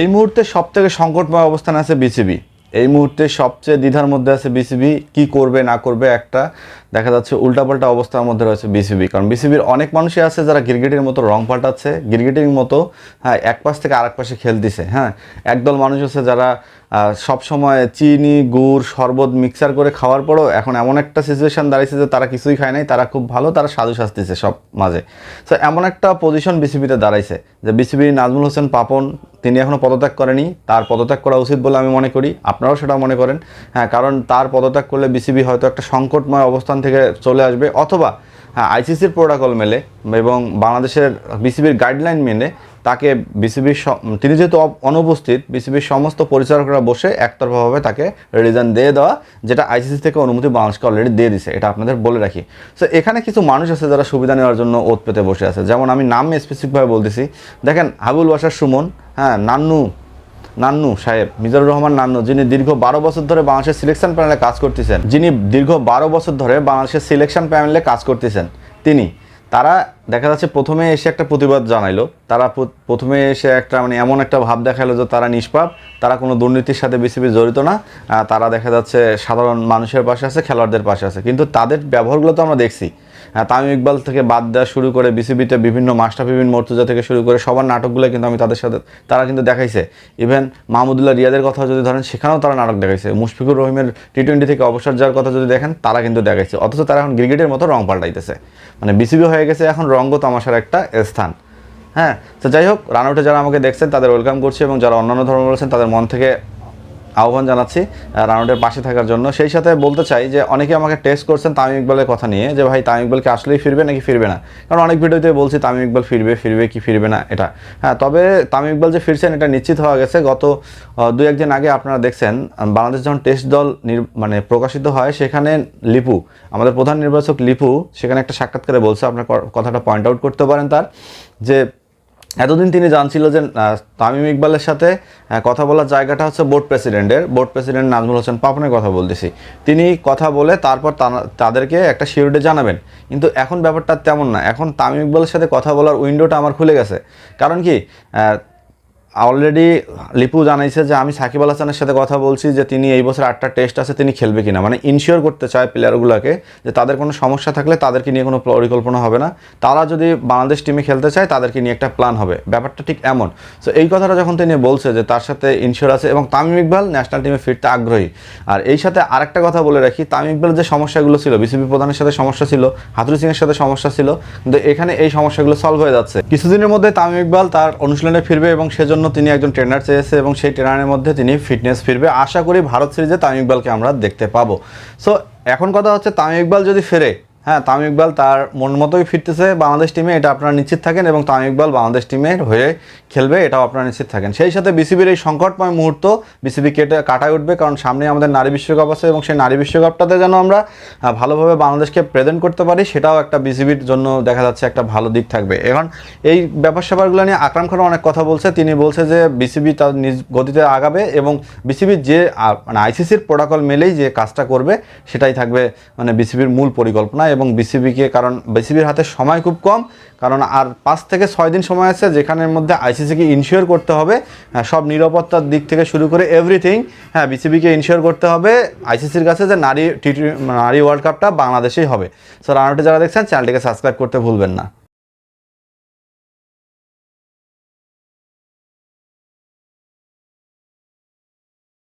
এই মুহূর্তে সব থেকে সংকটময় অবস্থান আছে বিসিবি। এই মুহূর্তে সবচেয়ে দ্বিধার মধ্যে আছে বিসিবি, কি করবে, না করবে একটা দেখা যাচ্ছে উল্টাপাল্টা অবস্থার মধ্যে রয়েছে বিসিবি কারণ বিসিবির অনেক মানুষই আছে যারা ক্রিকেটের মতো রং পাল্টাচ্ছে ক্রিকেটের মতো হ্যাঁ এক পাশ থেকে আরেক পাশে খেলতেছে হ্যাঁ। একদল মানুষ আছে যারা আহ, সবসময় চিনি গুড় শরবত মিক্সার করে খাওয়ার পরও এখন এমন একটা সিচুয়েশন দাঁড়িয়েছে যে তারা কিছুই খায় নাই তারা খুব ভালো তারা সাধু সাজতেছে সব মাঝে। তো এমন একটা পজিশন বিসিবিতে দাঁড়াইছে যে বিসিবি নাজমুল হোসেন পাপন তিনি এখনও পদত্যাগ করেনি তার পদত্যাগ করা উচিত বলে আমি মনে করি আপনারাও সেটা মনে করেন হ্যাঁ কারণ তার পদত্যাগ করলে বিসিবি হয়তো একটা সংকটময় অবস্থান থেকে চলে আসবে অথবা হ্যাঁ আইসিসির প্রোটোকল মেলে এবং বাংলাদেশের বিসিবির গাইডলাইন মেনে তাকে বিসিবির তিনি যেহেতু অনুপস্থিত, বিসিবির সমস্ত পরিচালকরা বসে একতরফাভাবে তাকে রিজন দিয়ে দেওয়া, যেটা আইসিসি থেকে অনুমতি বাংলাদেশকে অলরেডি দিয়ে দিছে, এটা আপনাদের বলে রাখি। সো এখানে কিছু মানুষ আছে যারা সুবিধা নেওয়ার জন্য ওত পেতে বসে আছে। যেমন আমি নাম স্পেসিফিকভাবে বলতেছি। দেখেন হাবুল বাসার সুমন হ্যাঁ নান্নু নান্নু সাহেব, মিজানুর রহমান নান্নু, যিনি দীর্ঘ বারো বছর ধরে বাংলাদেশের সিলেকশন প্যানেলে কাজ করতেছেন। যিনি দীর্ঘ বারো বছর ধরে বাংলাদেশের সিলেকশন প্যানেলে কাজ করতেছেন। তিনি, তারা দেখা যাচ্ছে প্রথমে এসে একটা প্রতিবাদ জানাইলো। তারা প্রথমে এসে একটা মানে এমন একটা ভাব দেখাল যে তারা নিষ্পাপ, তারা কোনো দুর্নীতির সাথে বিসিবি জড়িত না। তারা দেখা যাচ্ছে সাধারণ মানুষের পাশে আছে, খেলোয়াড়দের পাশে আছে। কিন্তু তাদের ব্যবহারগুলো তো আমরা দেখছি। তামিম ইকবাল থেকে বাদ দেওয়া শুরু করে বিসিবিতে বিভিন্ন মাস্টারফিবিন মর্তুজা থেকে শুরু করে সবার নাটকগুলো কিন্তু আমি তাদের সাথে তারা কিন্তু দেখাইছে। ইভেন মাহমুদুল্লাহ রিয়াদের কথা যদি ধরেন, সেখানেও তারা নাটক দেখাইছে। মুশফিকুর রহিমের টি টোয়েন্টি থেকে অবসর যাওয়ার কথা যদি দেখেন, তারা কিন্তু দেখাইছে। অথচ তারা এখন ক্রিকেটের মতো রং পাল্টাইতেছে। মানে বিসিবি হয়ে গেছে, এখন রঙ্গ তামাশার একটা স্থান। হ্যাঁ তো যাই হোক রানআউটে যারা আমাকে দেখছেন, তাদের ওয়েলকাম করছি এবং যারা অন্যান্য ধর্ম বলেছেন, তাদের মন থেকে আহ্বান জানাচ্ছি রাউন্ডের পাশে থাকার জন্য। সেই সাথে বলতে চাই যে, অনেকে আমাকে টেস্ট করছেন তামিম ইকবালের কথা নিয়ে, যে ভাই তামিম ইকবালকে আসলেই ফিরবে নাকি ফিরবে না? কারণ অনেক ভিডিওতে বলছি, তামিম ইকবাল ফিরবে ফিরবে কি ফিরবে না এটা। হ্যাঁ তবে তামিম ইকবাল যে ফিরছেন, এটা নিশ্চিত হওয়া গেছে। গত দু একদিন আগে আপনারা দেখছেন বাংলাদেশ যখন টেস্ট দল মানে প্রকাশিত হয়, সেখানে লিপু, আমাদের প্রধান নির্বাচক লিপু, সেখানে একটা সাক্ষাৎকারে বলছে, আপনার কথাটা পয়েন্ট আউট করতে পারেন তার, যে এতদিন তিনি জানছিল যে তামিম ইকবালের সাথে কথা বলার জায়গাটা হচ্ছে বোর্ড প্রেসিডেন্টের। বোর্ড প্রেসিডেন্ট নাজমুল হোসেন পাপনের কথা বলতেছি। তিনি কথা বলে তারপর তাদেরকে একটা শিডিউলে জানাবেন। কিন্তু এখন ব্যাপারটা তেমন না। এখন তামিম ইকবালের সাথে কথা বলার উইন্ডোটা আমার খুলে গেছে। কারণ কি অলরেডি লিপু জানাইছে যে আমি সাকিব আল হাসানের সাথে কথা বলছি যে তিনি এই বছর আটটা টেস্ট আছে, তিনি খেলবে কিনা। মানে ইনশিওর করতে চায় প্লেয়ারগুলোকে যে তাদের কোনো সমস্যা থাকলে তাদেরকে নিয়ে কোনো পরিকল্পনা হবে না। তারা যদি বাংলাদেশ টিমে খেলতে চায়, তাদেরকে নিয়ে একটা প্ল্যান হবে। ব্যাপারটা ঠিক এমন। সো এই কথাটা যখন তিনি বলছে যে তার সাথে ইনশিওর আছে এবং তামিম ইকবাল ন্যাশনাল টিমে ফিরতে আগ্রহী। আর এই সাথে আরেকটা কথা বলে রাখি, তামিম ইকবালের যে সমস্যাগুলো ছিল বিসিবি প্রধানের সাথে সমস্যা ছিল হাতুরি সিংয়ের সাথে সমস্যা ছিল, কিন্তু এখানে এই সমস্যাগুলো সলভ হয়ে যাচ্ছে। কিছুদিনের মধ্যে তামিম ইকবাল তার অনুশীলনে ফিরবে এবং সেজন্য তিনি একজন ট্রেনার চেয়েছে এবং সেই ট্রেনারের মধ্যে তিনি ফিটনেস ফিরবে। আশা করি ভারত সিরিজে তামিম ইকবালকে আমরা দেখতে পাবো। সো এখন কথা হচ্ছে তামিম ইকবাল যদি ফেরে হ্যাঁ তামিম ইকবাল তার মন মতোই ফিরতেছে বাংলাদেশ টিমে এটা আপনারা নিশ্চিত থাকেন এবং তামিম ইকবাল বাংলাদেশ টিমের হয়ে খেলবে, এটাও আপনারা নিশ্চিত থাকেন। সেই সাথে বিসিবির এই সংকটময় মুহূর্ত বিসিবি কেটে কাটায় উঠবে, কারণ সামনে আমাদের নারী বিশ্বকাপ আছে এবং সেই নারী বিশ্বকাপটাতে যেন আমরা ভালোভাবে বাংলাদেশকে প্রেজেন্ট করতে পারি, সেটাও একটা বিসিবির জন্য দেখা যাচ্ছে একটা ভালো দিক থাকবে। এখন এই ব্যাপার স্যাপারগুলো নিয়ে আকরাম খান অনেক কথা বলছে, তিনি বলছে যে বিসিবি তার নিজ গতিতে আগাবে এবং বিসিবির যে মানে আইসিসির প্রোটোকল মেলেই যে কাজটা করবে, সেটাই থাকবে মানে বিসিবির মূল পরিকল্পনা এবং বিসিবিকে কারণ বিসিবির হাতে সময় খুব কম কারণ আর পাঁচ থেকে ছয় দিন সময় আছে যেখানের মধ্যে আইসিসিকে ইনশিওর করতে হবে। হ্যাঁ, সব নিরাপত্তার দিক থেকে শুরু করে এভরিথিং হ্যাঁ বিসিবিকে ইনশিওর করতে হবে। আইসিসির কাছে যে নারী টি নারী ওয়ার্ল্ড কাপটা বাংলাদেশেই হবে। সো রানাউটে যারা দেখছেন চ্যানেলটিকে সাবস্ক্রাইব করতে ভুলবেন না।